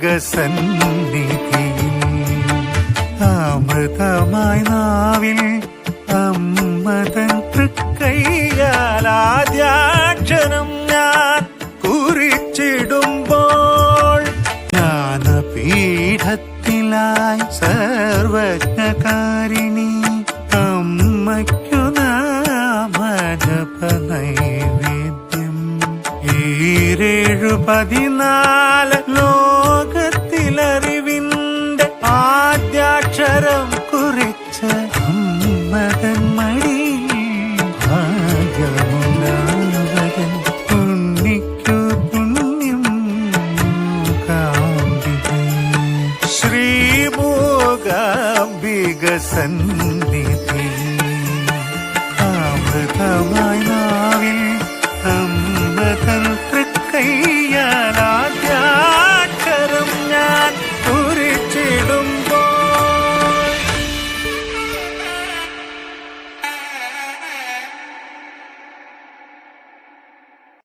സന്നിധിയിൽ അമൃതമായി നാവിൽ അമ്മതൻ തൃക്കൈയാൽ ആദ്യാക്ഷരം ഞാൻ കുറിച്ചിടുമ്പോൾ ജ്ഞാനപീഠത്തിലായി സർവജ്ഞകാരിണി അമ്മയ്ക്കു നാമജപ നൈവേദ്യം ഈരേഴു പതിനാല് ലോകത്തിലറിവിന്റെ ശ്രീമോകാംബിക സന്നിധി. അമൃതമായി